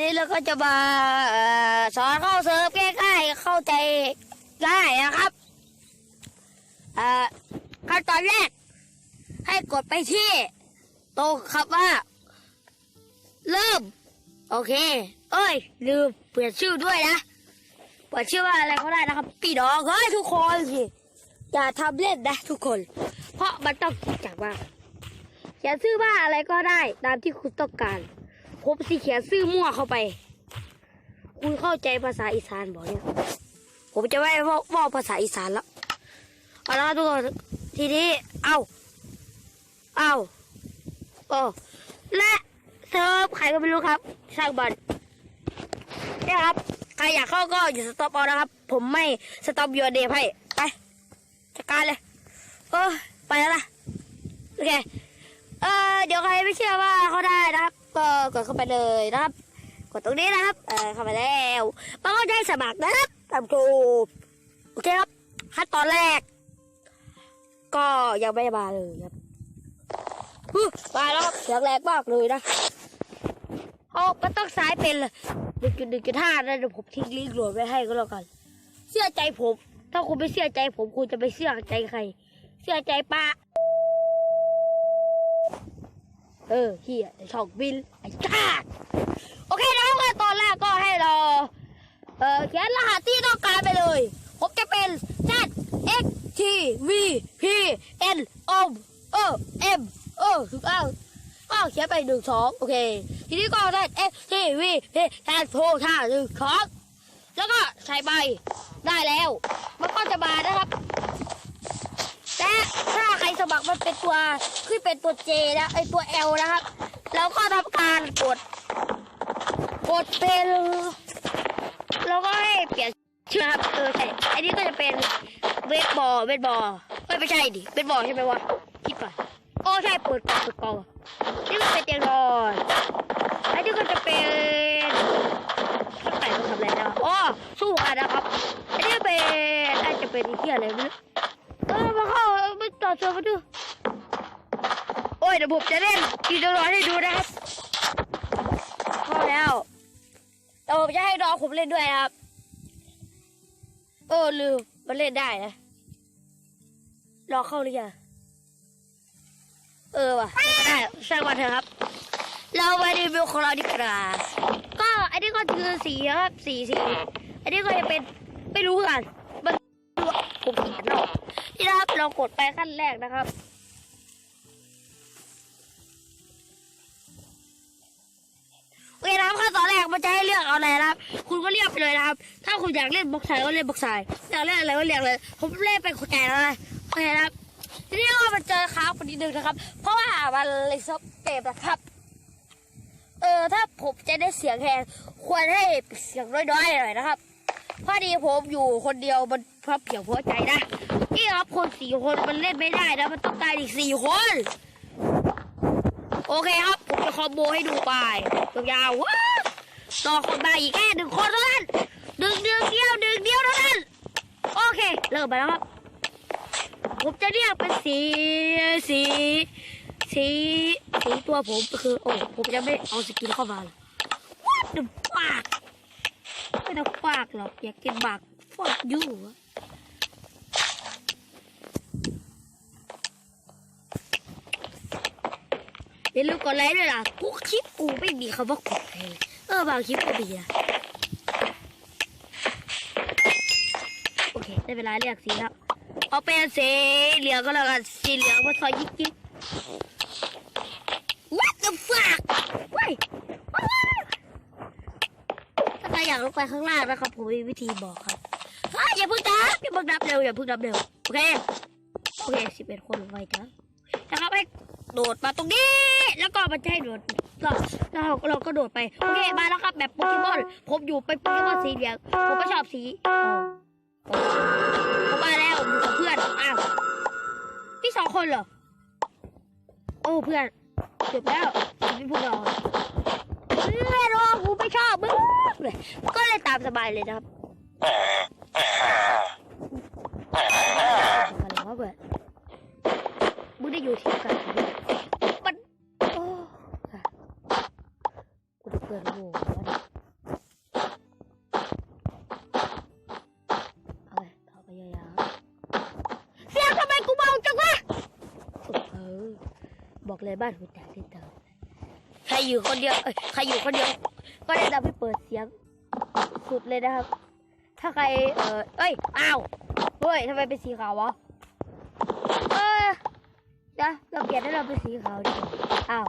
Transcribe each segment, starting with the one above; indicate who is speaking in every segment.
Speaker 1: นี้เราก็จะมาอสอนเข้าเซิร์ฟง่ายๆเข้าใจง่ายนะครับขั้นตอนแรก ให้กดไปที่ตรงคำว่า เริ่ม โอเค เอ้ย ลืมเปลี่ยนชื่อด้วยนะเปลี่ยนชื่อว่าอะไรก็ได้นะครับพี่น้องเฮ้ยทุกคนสิอย่าทำเล่นนะทุกคน เพราะมันต้องจริงจังมากเขียนชื่อว่าอะไรก็ได้ตามที่คุณต้องการ ผมสิเขียนชื่อมั่วเข้าไป คุณเข้าใจภาษาอีสานบอกเนี่ย ผมจะไม่ว่าว่าภาษาอีสานแล้วเอาละทุกคนทีนี้เอาเอาโอ้และเซิร์ฟใครก็ไม่รู้ครับช่างบอลเนี่ยครับ ใครอยากเข้าก็อยู่สต็อปเอานะครับ ผมไม่สต็อปยูเดย์ให้ไปจัดการเลยเออไปแล้วนะโอเค เออเดี๋ยวใครไม่เชื่อว่าเขาได้นะครับ ก็กดเข้าไปเลยนะครับ กดตรงนี้นะครับ เออเข้าไปแล้วมันก็ได้สมัครนะครับตามถูกโอเคครับขั้นตอนแรก ก็ยังไม่มาเลยครับมาแล้วครับเสียงแรงมากเลยนะเอามันต้องซ้ายเป็นเลยหนึ่งจุดหนึ่งจุดห้านะเดี๋ยวผมทิ้งลิงก์หลดไว้ให้ก็แล้วกัน เชื่อใจผม ถ้าคุณไม่เชื่อใจผมคุณจะไปเชื่อใจใคร เชื่อใจป้า เออเฮียไอช่องบินไอ้ชาติโอเคนะครับขั้นตอนแรกก็ให้เราเออเขียนรหัสที่ต้องการไปเลยผมจะเป็น Z X T V P N O O M เออถูกต้องก็เขียนไปหนึ่งสองโอเค ทีนี้ก็ Z X T V P N O ท่าหนึ่งสองแล้วก็ใส่ใบได้แล้ว มันก็จะมานะครับ แต่ถ้าใครสมัครมันเป็นตัวขึ้นเป็นตัว J นะไอตัว L นะครับ แล้วก็ทำการกด กดเป็นแล้วก็ให้เปลี่ยนชื่อครับเออใช่อันนี้ก็จะเป็นเวทบอลเวทบอลไม่ใช่ดิเวทบอลใช่ไหมวะคิดก่อนโอ้ใช่เปิดกล่องเปิดกล่องนี่ก็เป็นเตียงนอนอันนี้ก็จะเป็นข้าวไก่ต้องทำอะไรนะอ๋อสู้กันนะครับอันนี้เป็นอาจจะเป็นเที่อะไรไม่รู้เออ มาเข้ามาต่อตัวมาดู โอ้ยเดี๋ยวผมจะเล่นอีกตัวร้อยให้ดูนะครับเข้าแล้วแต่ผมจะให้น้องผมเล่นด้วยครับ เออลืมมันเล่นได้นะรอเข้าหรือยังเออว่ะได้ช่างมันเถอะครับ เรามารีวิวของเราดีกว่าก็อันนี้ก็คือสีครับสีสีอันนี้ก็จะเป็นไม่รู้กัน มันรู้อะผมเขียนหรอกนี่นะครับเรากดไปขั้นแรกนะครับโอเคนะครับขั้นตอนแรกมันจะให้เลือกเอาอะไรนะครับ คุณก็เลือกไปเลยนะครับ ถ้าคุณอยากเล่นบล็อกไซก็เล่นบล็อกไซอยากเล่นอะไรก็เล่นเลยผมเล่นเป็นคนแก่แล้วนะโอเคนะครับทีนี้ก็มาเจอค้างคนนิดนึงนะครับ เพราะว่ามันเลยซบเกมนะครับเออถ้าผมจะได้เสียงแทนควรให้เสียงน้อยๆหน่อยนะครับ พอดีผมอยู่คนเดียวมันพับเพียงพอใจนะนี่ครับคนสี่คนมันเล่นไม่ได้นะมันต้องการอีกสี่คน โอเคครับผมจะคอมโบให้ดูไปยาวๆว้าวต่อคนมาอีกแค่หนึ่งคนเท่านั้นหนึ่งเดียวเดียวหนึ่งเดียวเท่านั้นโอเค เริ่มไปแล้วครับ ผมจะเรียกเป็นสีสีสีสีตัวผมก็คือ โอ้ผมจะไม่เอาสกินเข้ามาหรอก What the fuck ไม่ต้องฟากหรอก อยากกินบักฟอกอยู่อะอย่าลืมกดไลค์ด้วยล่ะทุกคลิปกูไม่มีคำว่ากดไลค์เลยเออบางคลิปก็มีนะโอเคได้เวลาเรียกสีแล้วเอาเป็นสีเหลืองก็แล้วกันสีเหลืองมาซอยยิกยิก What the fuck เว้ยว้าวถ้าใค รอยากลงไปข้างล่างนะครับผมมีวิธีบอกครับอย่าเพิ่งนับอย่าเพิ่งนับเร็วอย่าเพิ่งนับเร็วโอเคโอเคสิบเอ็ดคนไวจังนะครับให้โดดมาตรงนี้แล้วก็มันจะให้โดดเราเราเราก็โดดไปโอเคมาแล้วครับแบบโปเกมอนผมอยู่เป็นโปเกมอนสีเหลืองผมไม่ชอบสีโอโอ้ผมมาแล้วอยู่กับเพื่อนอ้าวพี่สองคนเหรอโอ้เพื่อนจบแล้วไม่พูดเราเพื่อนโอ้กูไม่ชอบมึง เลย ก็เลยตามสบายเลยครับมาแล้วเพื่อนมึงได้อยู่ทีมกันมันโอ้ค่ะกูเพื่อนโง่บอกเลยบ้านกูแตกเติมใครอยู่คนเดียว เอ้ย ใครอยู่คนเดียว ก็แนะนำให้เปิดเสียงสุดเลยนะครับ ถ้าใครเออเอ้ยอ้าวเฮ้ยทำไมเป็นสีขาววะเออเดี๋ยวเราเปลี่ยนให้เราเป็นสีขาวดีกว่าอ้าว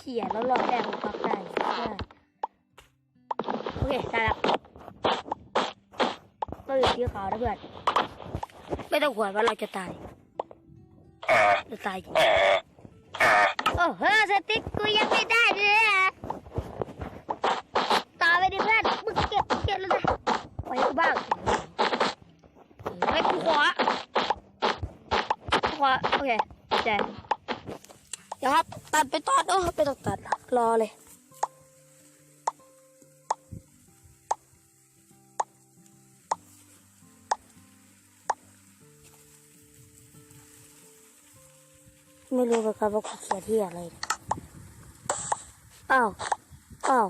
Speaker 1: เขียนแล้วรอแดงมันปักได้ได้โอเคได้แล้วเราอยู่สีขาวนะเพื่อนไม่ต้องห่วงว่าเราจะตายจะตายจริงโอ้เฮ้ยสติ๊กกูยังไม่ได้เลย อเคแจเดี๋ยวครับ ตัดไปตอนโอ้ไม่ต้องตัดรอเลยไม่รู้เหมือนกันว่ากูเขียนที่อะไรเอ้าว อ้าว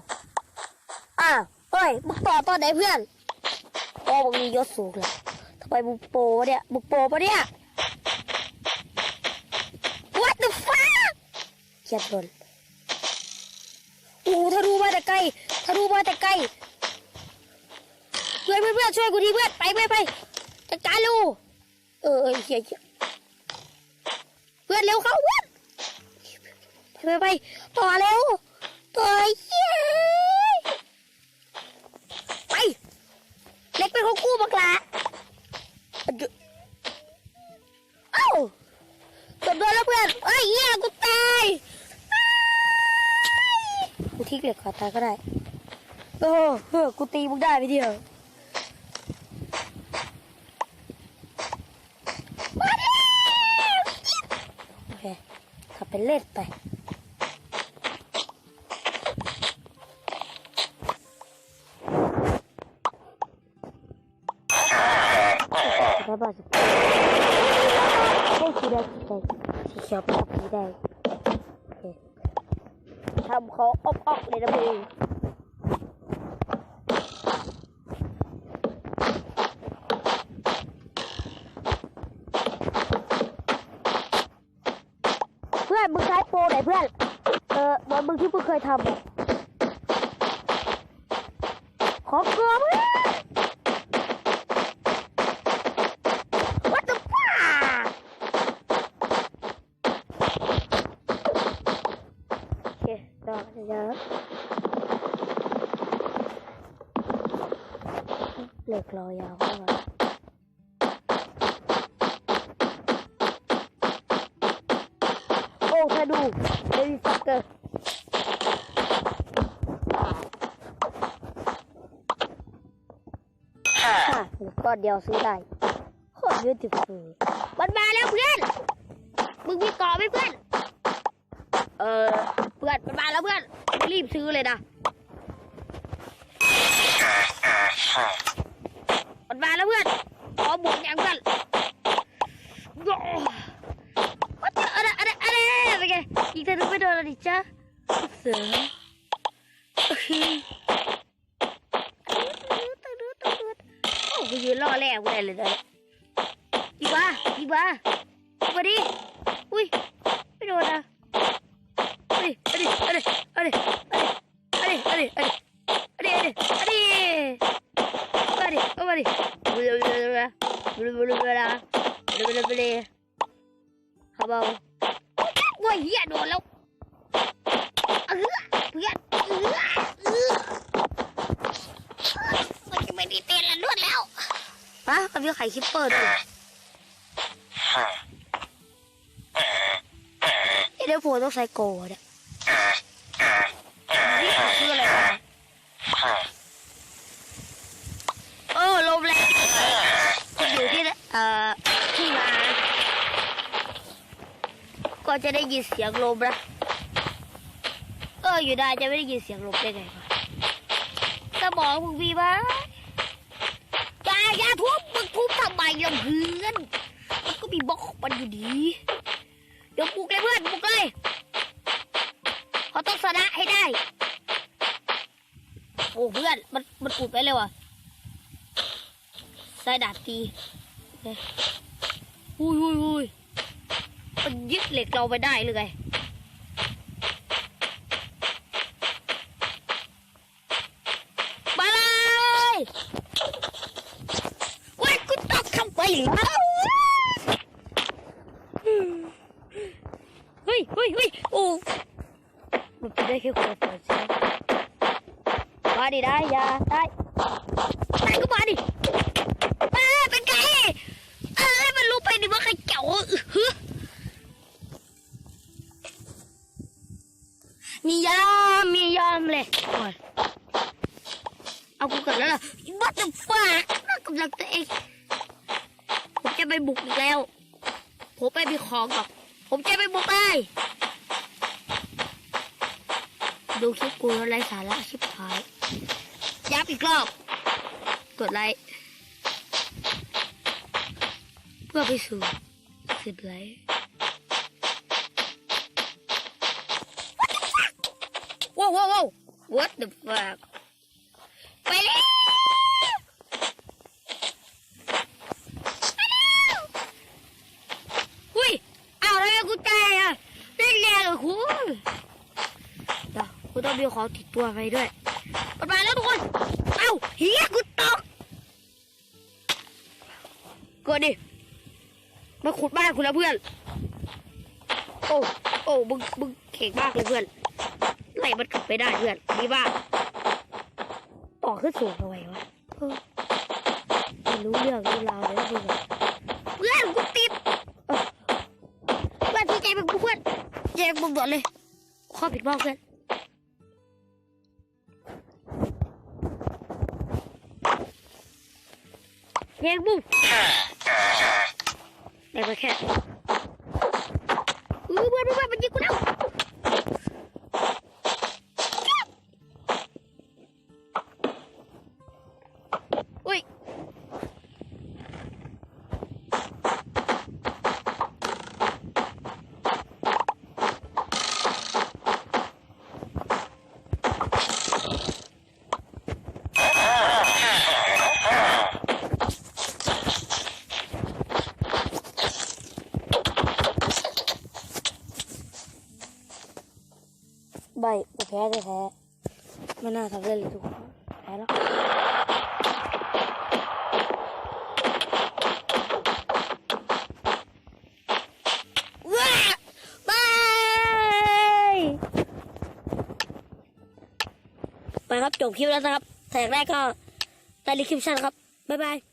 Speaker 1: อ้าว เฮ้ย มึงต่อตอนไหนเพื่อนโอ้มึงมียศสูงเลยทำไมมึงโปะเนี่ย มึงโปปะเนี่ย What the fuck ียนบนโอ้โหถ้ารู้มาแต่ไกลถ้ารู้มาแต่ไกลเพื่อนเพื่อนช่วยกูทีเพื่อนไปไปไปจัดการลูเออเออเขียเพื่อนเร็วเข้าเพื่อนไปไปไปต่อเร็วต่อเย้ไปเล็กเป็นของกูบักละเอ้าเกือบโดนแล้วเพื่อนไอ้ยเหี้ยกู ทิ้งเหล็กขอตายก็ได้โอ้เฮ้อกูตีมึงได้ไปเดียวโอเคขับไปเล่นไปแล้วบาสุดพวกสีแดงสีแดงสีเขียวเป็นสีแดงโอเค ทำเขาออกออกเลยนะพี่เพื่อนมึงใช้โปรไหนเพื่อน เออเหมือนมึงที่มึงเคยทำขอเกลือ โอ้ถ้าดูเบบี้ฟักเกอร์ค่ะก้อนเดียวซื้อได้โคตรเยอะจุดเลยมันมาแล้วเพื่อน มึงมีก่อไหมเพื่อน เออเพื่อนมันมาแล้วเพื่อน รีบซื้อเลยนะ มันมาแล้วเพื่อน Allez, allez. Allez, allez, allez. ไป va aller, on va aller. Blablabla. Blablabla. Blablabla. เอาเบาโอ้ยเฮียโดนแล้วเออเพื่อนเออเออมันจะไม่ได้เต้นละนวดแล้วปะกับยูไข่คิปเปอร์ดูเดี๋ยวผมต้องใส่โกดอะ ก็จะได้ยินเสียงลมนะเอออยู่ได้จะไม่ได้ยินเสียงลมได้ไงสมองมึงมีปะอย่าอย่าทุบมึงทุบทำไมล่ะเพื่อนมันก็มีบล็อกของมันอยู่ดีเดี๋ยวปลุกเลยเพื่อนปลุกเลยเขาต้องชนะให้ได้โอ้เพื่อนมันมันอุดไปเลยว่ะใส่ดาบตีอุ้ยอุ้ยอุ้ย ยึดเหล็กเราไปได้เลยมาเลยว้ากูต้อบคำไปแล้ว มียามมียามเลยโอ้ยเอากูกันแล้วล่ะวัดจะฝากน่ากำลังตัวเอง ผมจะไปบุกอีกแล้ว ผมไปมีของก่อนผมจะไปบุกเลยดูคลิปกูแล้วไรสาระชิบหายย้ำอีกรอบ กดไลค์เพื่อไปสู่สิบไลค์ ว้าวว้าว what the fuck ไปแล้วไปแล้วหุ้ยอ้าวทำไมกูตายอะเล่นแรงเหรอคุณเดี๋ยวกูต้องมีของติดตัวไปด้วยมันมาแล้วทุกคน เอ้าเฮียกูตกกดดิมาขุดบ้านคุณแล้วเพื่อน โอ้ โอ้ มึง มึงเข่งมากเลยเพื่อน ไล่มันกลับไปได้เพื่อนดีมากต่อขึ้นสูงทำไมวะเออไม่รู้เรื่องรู้ราวเลยนะเพื่อนเพื่อนกูติดเออเพื่อนที่ใจเป็นกูเพื่อนใจเป็นกูด่วนเลยข้อผิดพลาดเพื่อนแยงบุ้งได้มาแค่ ใบกูแพ้แท้ๆไม่น่าทำได้เลยทุกคนแพ้แล้วไปครับ จบคลิปแล้วนะครับแสกแรกก็ใต้ลิคลิปชั่นครับ บ๊ายบาย